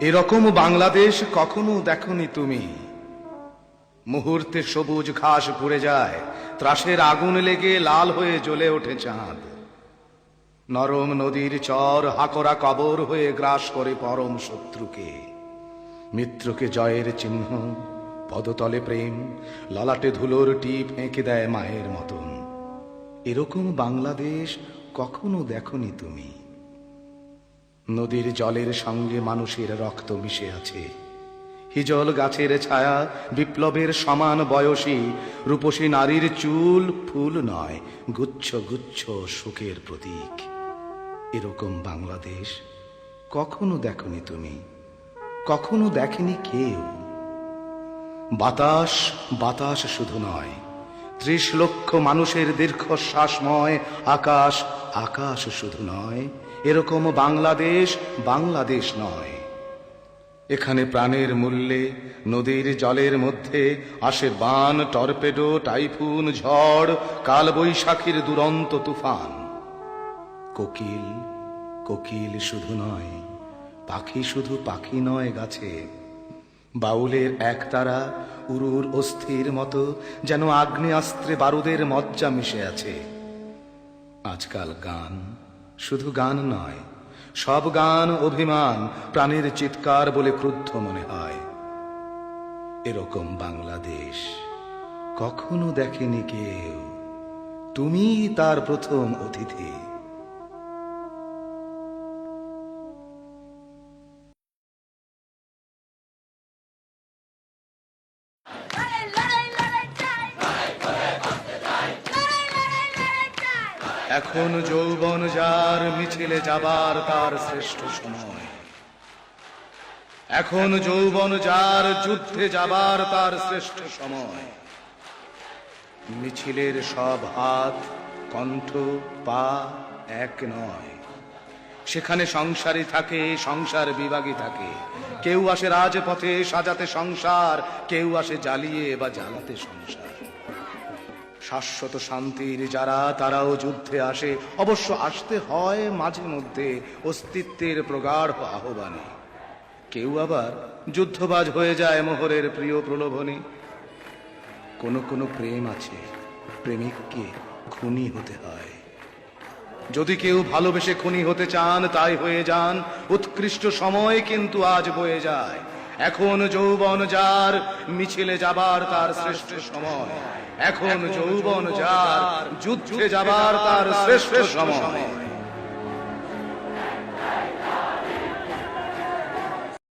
এরকম বাংলাদেশ কখনো দেখনি তুমি। মুহূর্তে সবুজ ঘাস পুড়ে যায়, ত্রাসের আগুন লেগে লাল হয়ে জ্বলে ওঠে চাঁদ। নরম নদীর চর হাকরা কবর হয়ে গ্রাস করে পরম শত্রুকে। মিত্রকে জয়ের চিহ্ন, পদতলে প্রেম, ললাটে ধুলোর টিপ এঁকে দেয় মায়ের মতন। এরকম বাংলাদেশ কখনো দেখনি তুমি। নদীর জলের সঙ্গে মানুষের রক্ত মিশে আছে। হিজল গাছের ছায়া বিপ্লবের সমান বয়সী রূপসী নারীর চুল ফুল নয়, গুচ্ছ গুচ্ছ সুখের প্রতীক। এরকম বাংলাদেশ কখনো দেখনি তুমি, কখনো দেখেনি কেউ। বাতাস বাতাস শুধু নয়, ত্রিশ লক্ষ মানুষের দীর্ঘশ্বাসময় আকাশ আকাশ শুধু নয় এরকম বাংলাদেশ বাংলাদেশ নয়। এখানে প্রাণের মূল্যে, নদীর জলের মধ্যে আসে বান, টর্পেডো, টাইফুন, ঝড়, কালবৈশাখীর দুরন্ত তুফান। কোকিল কোকিল শুধু নয়, পাখি শুধু পাখি নয় গাছে। বাউলের একতারা উরুর অস্থির মতো যেন আগ্নেয়াস্ত্রে বারুদের মজ্জা মিশে আছে। আজকাল গান শুধু গান নয়, সব গান অভিমান, প্রাণের চিৎকার বলে ক্রুদ্ধ মনে হয়। এরকম বাংলাদেশ কখনো দেখেনি কেউ। তুমি তার প্রথম অতিথি। এখন যৌবন যার মিছিলে যাবার তার শ্রেষ্ঠ সময়। এখন যৌবন যার যুদ্ধে যাবার তার শ্রেষ্ঠ সময়। মিছিলের সব হাত, কণ্ঠ, পা এক নয়। সেখানে সংসারই থাকে, সংসার বিভাগী থাকে। কেউ আসে রাজপথে সাজাতে সংসার, কেউ আসে জ্বালিয়ে বা জ্বালাতে সংসার। শাশ্বত শান্তির যারা, তারাও যুদ্ধে আসে। অবশ্য আসতে হয় মাঝে মধ্যে অস্তিত্বের প্রগাঢ় আহ্বানে। কেউ আবার যুদ্ধবাজ হয়ে যায় মোহরের প্রিয় প্রলোভনে। কোনো কোনো প্রেম আছে, প্রেমিককে খুনি হতে হয়। যদি কেউ ভালোবেসে খুনি হতে চান, তাই হয়ে যান। উৎকৃষ্ট সময় কিন্তু আজ বয়ে যায়। এখন যৌবন যার মিছিলে যাবার তার শ্রেষ্ঠ সময়। এখন যৌবন যার যুদ্ধে যাবার তার শ্রেষ্ঠ সময়।